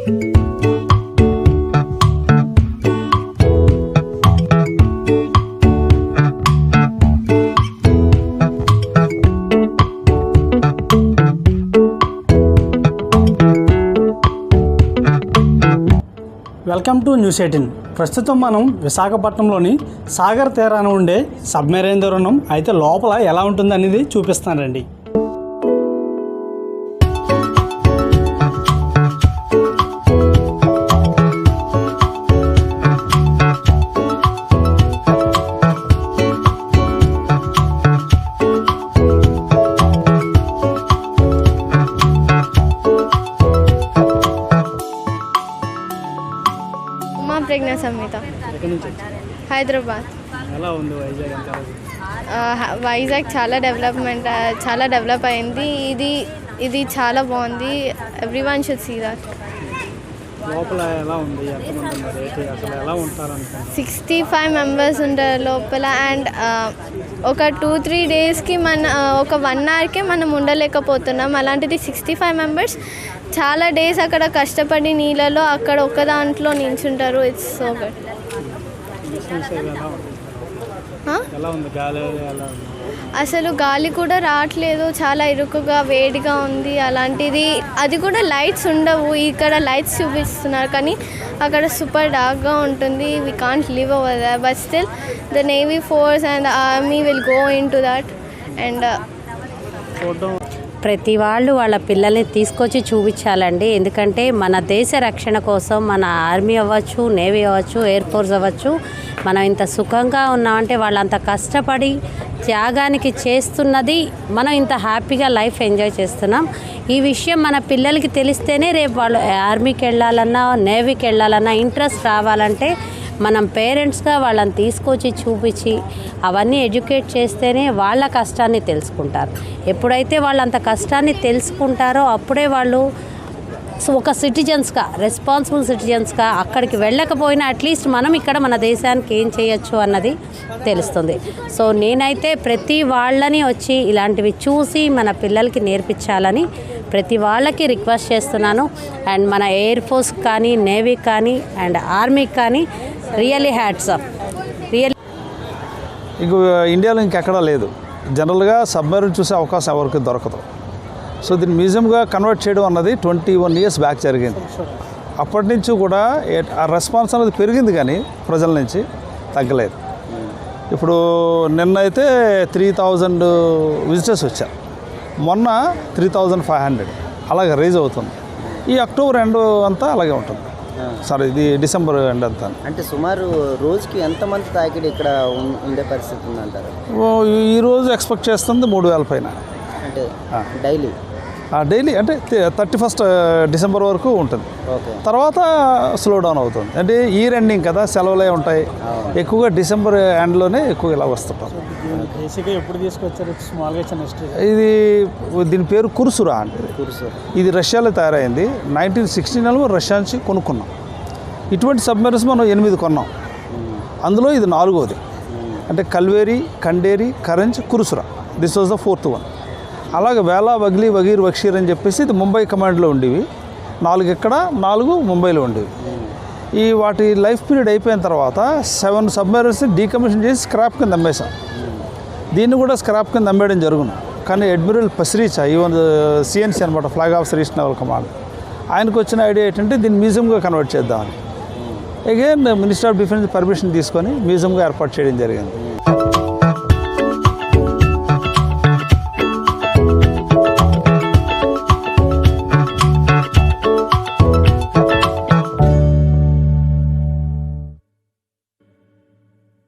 Welcome to news eighteen. ప్రస్తుతం మనం విశాఖపట్నంలోని సాగర్ తీరాన ఉండే సబ్మెరైన్ దూరణం అయితే లోపల ఎలా ఉంటుంది అనేది చూపిస్తానండి ప్రజ్ఞ సంహిత. హైదరాబాద్. వైజాగ్ చాలా డెవలప్మెంట్ చాలా డెవలప్ అయింది. ఇది ఇది చాలా బాగుంది. Everyone should see that లోపల ఎలా ఉంది? ఎంతమంది అసలు ఎలా ఉంటారు సిక్స్టీ ఫైవ్ మెంబర్స్ ఉంటారు లోపల అండ్ ఒక టూ త్రీ డేస్కి మన ఒక వన్ అవర్కే మనం ఉండలేకపోతున్నాం. అలాంటిది సిక్స్టీ ఫైవ్ మెంబర్స్ చాలా డేస్ అక్కడ కష్టపడి నీళ్ళలో అక్కడ ఒక దాంట్లో నించుంటారు. ఇట్స్ సో గుడ్ అసలు గాలి కూడా రావట్లేదు. చాలా ఇరుకుగా వేడిగా ఉంది. అలాంటిది అది కూడా లైట్స్ ఉండవు. ఇక్కడ లైట్స్ చూపిస్తున్నారు కానీ అక్కడ సూపర్ డార్క్గా ఉంటుంది. We can't live over the but still the navy force and army will go into that and ప్రతి వాళ్ళు వాళ్ళ పిల్లల్ని తీసుకొచ్చి చూపించాలండి. ఎందుకంటే మన దేశ రక్షణ కోసం మన ఆర్మీ అవ్వచ్చు నేవీ అవ్వచ్చు ఎయిర్ ఫోర్స్ అవ్వచ్చు మనం ఇంత సుఖంగా ఉన్నామంటే వాళ్ళంత కష్టపడి త్యాగానికి చేస్తున్నది మనం ఇంత హ్యాపీగా లైఫ్ ఎంజాయ్ చేస్తున్నాం. ఈ విషయం మన పిల్లలకి తెలిస్తేనే రేపు వాళ్ళు ఆర్మీకి వెళ్ళాలన్నా నేవీకి వెళ్ళాలన్నా ఇంట్రెస్ట్ రావాలంటే మనం పేరెంట్స్గా వాళ్ళని తీసుకొచ్చి చూపించి అవన్నీ ఎడ్యుకేట్ చేస్తేనే వాళ్ళ కష్టాన్ని తెలుసుకుంటారు. ఎప్పుడైతే వాళ్ళంత కష్టాన్ని తెలుసుకుంటారో అప్పుడే వాళ్ళు సో ఒక సిటిజన్స్గా రెస్పాన్సిబుల్ సిటిజన్స్గా అక్కడికి వెళ్ళకపోయినా అట్లీస్ట్ మనం ఇక్కడ మన దేశానికి ఏం చేయొచ్చు అన్నది తెలుస్తుంది. సో నేనైతే ప్రతి వాళ్ళని వచ్చి ఇలాంటివి చూసి మన పిల్లలకి నేర్పించాలని ప్రతి వాళ్ళకి రిక్వెస్ట్ చేస్తున్నాను. అండ్ మన ఎయిర్ ఫోర్స్ కానీ నేవీ కానీ అండ్ ఆర్మీకి కానీ రియలీ హ్యాట్స్ ఆఫ్ రియల్ ఇండియాలో ఇంకెక్కడా లేదు. జనరల్గా సబ్మెరీన్ చూసే అవకాశం ఎవరికి దొరకదు. సో దీన్ని మ్యూజియంగా కన్వర్ట్ చేయడం అన్నది ట్వంటీ వన్ ఇయర్స్ బ్యాక్ జరిగింది. అప్పటి నుంచి కూడా ఆ రెస్పాన్స్ అనేది పెరిగింది కానీ ప్రజల నుంచి తగ్గలేదు. ఇప్పుడు నిన్న అయితే త్రీ థౌజండ్ విజిటర్స్ వచ్చారు. మొన్న త్రీ థౌజండ్ ఫైవ్ హండ్రెడ్ అలాగే రైజ్ అవుతుంది. ఈ అక్టోబర్ ఎండ్ అంతా అలాగే ఉంటుంది. సారీ ఇది డిసెంబర్ ఎండ్ అంతా. అంటే సుమారు రోజుకి ఎంతమంది తాకిడి ఇక్కడ ఉండే పరిస్థితి ఉందంటారు? ఓ, ఈ రోజు ఎక్స్పెక్ట్ చేస్తుంది మూడు వేల పైన. అంటే డైలీ? డైలీ అంటే థర్టీ ఫస్ట్ డిసెంబర్ వరకు ఉంటుంది. తర్వాత స్లో డౌన్ అవుతుంది. అంటే ఇయర్ ఎండింగ్ కదా సెలవులే ఉంటాయి. ఎక్కువగా డిసెంబర్ ఎండ్లోనే ఎక్కువ ఇలా వస్తుంటాం. బేసిక్గా ఎప్పుడు తీసుకొచ్చారు? స్మాల్గా చిన్న హిస్టరీ ఇది దీని పేరు కురుసురా అంటే ఇది రష్యాలో తయారైంది. నైన్టీన్ సిక్స్టీ నెలలో రష్యా నుంచి కొనుక్కున్నాం. ఇటువంటి సబ్మెరీన్స్ మనం ఎనిమిది కొన్నాం. అందులో ఇది నాలుగోది. అంటే Kalvari Khanderi Karanj Kursura. This was the fourth one అలాగే వేలా బగ్లీ వగీర్ వక్షీర్ అని చెప్పేసి ఇది ముంబై కమాండ్లో ఉండేవి. నాలుగు ఇక్కడ నాలుగు ముంబైలో ఉండేవి. ఈ వాటి లైఫ్ పీరియడ్ అయిపోయిన తర్వాత సెవెన్ సబ్మెరీన్స్ డీకమిషన్ చేసి స్క్రాప్ కింద అమ్మేశాం. దీన్ని కూడా స్క్రాప్ కింద అమ్మేయడం జరుగును. కానీ అడ్మిరల్ పసిరీచా ఈవెన్ సిఎన్సీ అనమాట ఫ్లాగ్ ఆఫ్ శ్రీష్ నవల్ కమాండ్. ఆయనకు వచ్చిన ఐడియా ఏంటంటే దీన్ని మ్యూజియంగా కన్వర్ట్ చేద్దామని. Again minister of defence permission తీసుకొని మ్యూజియంగా ఏర్పాటు చేయడం జరిగింది.